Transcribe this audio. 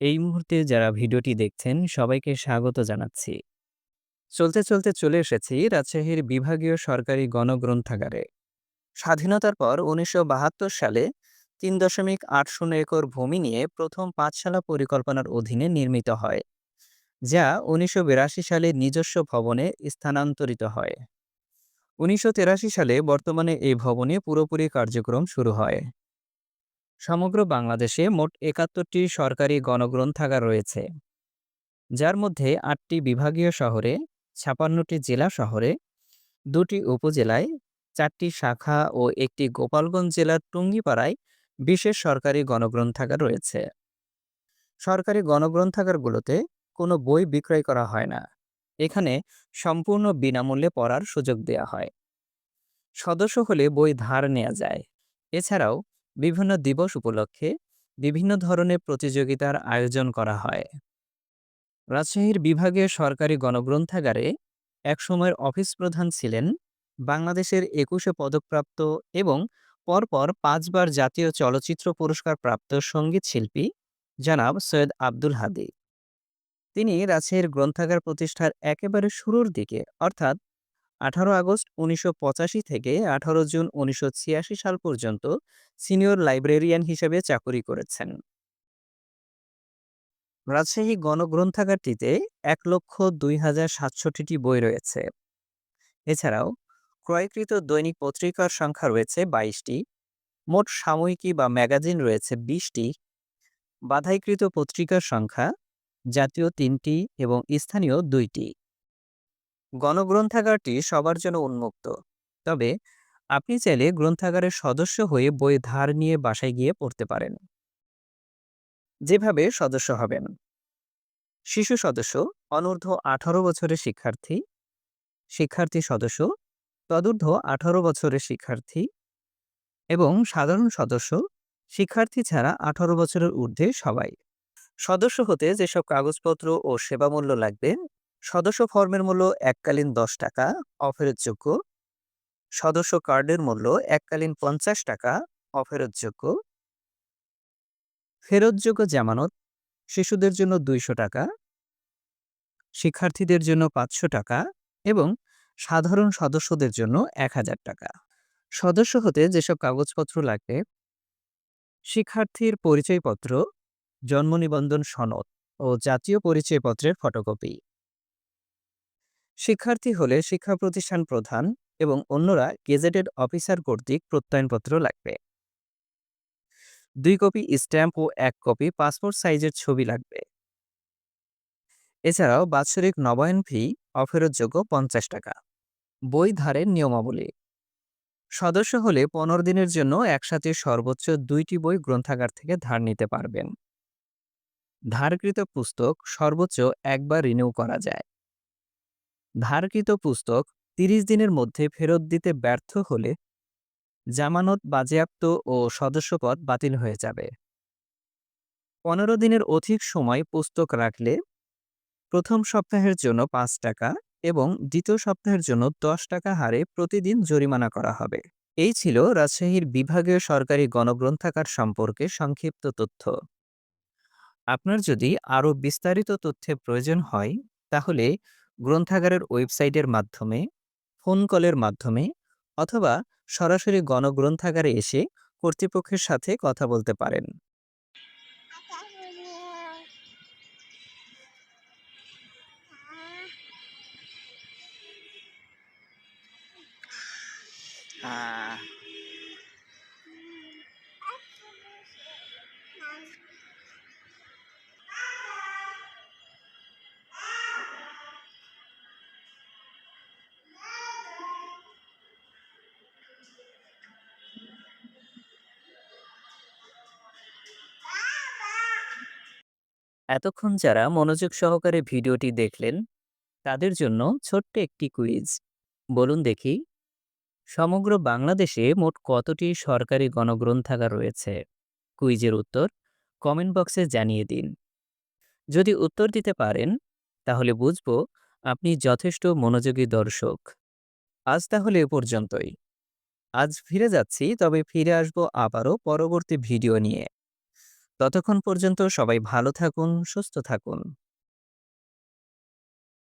এই মুহূর্তে যারা ভিডিওটি দেখছেন, সবাইকে স্বাগত জানাচ্ছি। চলতে চলতে চলে এসেছি রাজশাহীর বিভাগীয় সরকারি গণগ্রন্থাগারে। স্বাধীনতার পর উনিশশো বাহাত্তর সালে তিন দশমিক আট শূন্য একর ভূমি নিয়ে প্রথম পাঠশালা পরিকল্পনার অধীনে নির্মিত হয়, যা উনিশশো বিরাশি সালে নিজস্ব ভবনে স্থানান্তরিত হয়। উনিশশো সালে বর্তমানে এই ভবনে পুরোপুরি কার্যক্রম শুরু হয়। সমগ্র বাংলাদেশে মোট একাত্তরটি সরকারি গণগ্রন্থাগার রয়েছে। যার মধ্যে আটটি বিভাগীয় শহরে, ছাপান্নটি জেলা শহরে, দুটি উপজেলায়, চারটি শাখা ও একটি গোপালগঞ্জ জেলার টুঙ্গিপাড়ায় বিশেষ সরকারি গণগ্রন্থাগার রয়েছে। সরকারি গণগ্রন্থাগারগুলোতে কোনো বই বিক্রয় করা হয় না। এখানে সম্পূর্ণ বিনামূল্যে পড়ার সুযোগ দেয়া হয়। সদস্য হলে বই ধার নেওয়া যায়। এছাড়াও বিভিন্ন দিবস উপলক্ষে বিভিন্ন ধরনের প্রতিযোগিতার আয়োজন করা হয়। রাজশাহীর বিভাগীয় সরকারি গণগ্রন্থাগারে একসময়ের অফিস প্রধান ছিলেন বাংলাদেশের একুশে পদকপ্রাপ্ত এবং পরপর পাঁচবার জাতীয় চলচ্চিত্র পুরস্কার প্রাপ্ত সংগীত শিল্পী জনাব সৈয়দ আব্দুল হাদি। তিনি রাজশাহীর গ্রন্থাগার প্রতিষ্ঠার একেবারে শুরুর দিকে, অর্থাৎ আঠারো আগস্ট উনিশশো পঁচাশি থেকে আঠারো জুন উনিশশো ছিয়াশি সাল পর্যন্ত সিনিয়র লাইব্রেরিয়ান হিসেবে চাকুরি করেছেন। রাজশাহী গণগ্রন্থাগারটিতে এক লক্ষ দুই হাজার সাতষট্টিটি বই রয়েছে। এছাড়াও ক্রয়কৃত দৈনিক পত্রিকার সংখ্যা রয়েছে বাইশটি, মোট সাময়িকী বা ম্যাগাজিন রয়েছে বিশটি, বাধাইকৃত পত্রিকার সংখ্যা জাতীয় তিনটি এবং স্থানীয় দুইটি। গণগ্রন্থাগারটি সবার জন্য উন্মুক্ত। তবে আপনি চাইলে গ্রন্থাগারের সদস্য হয়ে বই ধার নিয়ে বাসায় গিয়ে পড়তে পারেন। যেভাবে সদস্য হবেন। শিশু সদস্য, অনূর্ধ্ব আঠারো বছরের শিক্ষার্থী। শিক্ষার্থী সদস্য, তদূর্ধ্ব আঠারো বছরের শিক্ষার্থী। এবং সাধারণ সদস্য, শিক্ষার্থী ছাড়া আঠারো বছরের ঊর্ধ্বে সবাই। সদস্য হতে যেসব কাগজপত্র ও সেবামূল্য লাগবে সদস্য ফর্মের মূল্য এককালীন দশ টাকা, অফেরতযোগ্য। সদস্য কার্ডের মূল্য এককালীন পঞ্চাশ টাকা, অফেরতযোগ্য। ফেরতযোগ্য জামানত, শিশুদের জন্য দুইশো টাকা। শিক্ষার্থীদের জন্য পাঁচশো টাকা এবং সাধারণ সদস্যদের জন্য এক হাজার টাকা। সদস্য হতে যেসব কাগজপত্র লাগবে শিক্ষার্থীর পরিচয়পত্র, জন্ম নিবন্ধন সনদ ও জাতীয় পরিচয়পত্রের ফটোকপি। শিক্ষার্থী হলে শিক্ষা প্রতিষ্ঠান প্রধান এবং অন্যরা গেজেটেড অফিসার কর্তৃক প্রত্যয়নপত্র লাগবে। দুই কপি স্ট্যাম্প ও এক কপি পাসপোর্ট সাইজের ছবি লাগবে। এছাড়াও বাৎসরিক নবায়ন ফি অফেরতযোগ্য পঞ্চাশ টাকা। বই ধারের নিয়মাবলী। সদস্য হলে পনেরো দিনের জন্য একসাথে সর্বোচ্চ দুইটি বই গ্রন্থাগার থেকে ধার নিতে পারবেন। ধারকৃত পুস্তক সর্বোচ্চ একবার রিনিউ করা যায়। ধারকৃত পুস্তক তিরিশ দিনের মধ্যে ফেরত দিতে ব্যর্থ হলে জামানত বাজেয়াপ্ত ও সদস্যপদ বাতিল হয়ে যাবে। পনেরো দিনের অধিক সময় পুস্তক রাখলে প্রথম সপ্তাহের জন্য পাঁচ টাকা এবং দ্বিতীয় সপ্তাহের জন্য দশ টাকা হারে প্রতিদিন জরিমানা করা হবে। এই ছিল রাজশাহীর বিভাগীয় সরকারি গণগ্রন্থাগার সম্পর্কে সংক্ষিপ্ত তথ্য। আপনার যদি আরও বিস্তারিত তথ্যের প্রয়োজন হয়, তাহলে গ্রন্থাগারের ওয়েবসাইটের মাধ্যমে, ফোন কলের মাধ্যমে অথবা সরাসরি গণগ্রন্থাগারে এসে কর্তৃপক্ষের সাথে কথা বলতে পারেন Ah. এতক্ষণ যারা মনোযোগ সহকারে ভিডিওটি দেখলেন, তাদের জন্য ছোট্ট একটি কুইজ। বলুন দেখি, সমগ্র বাংলাদেশে মোট কতটি সরকারি গণগ্রন্থাগার রয়েছে? কুইজের উত্তর কমেন্ট বক্সে জানিয়ে দিন। যদি উত্তর দিতে পারেন, তাহলে বুঝব আপনি যথেষ্ট মনোযোগী দর্শক। আজ তাহলে এ পর্যন্তই। আজ ফিরে যাচ্ছি, তবে ফিরে আসব আবারও পরবর্তী ভিডিও নিয়ে। ততক্ষণ পর্যন্ত সবাই ভালো থাকুন, সুস্থ থাকুন।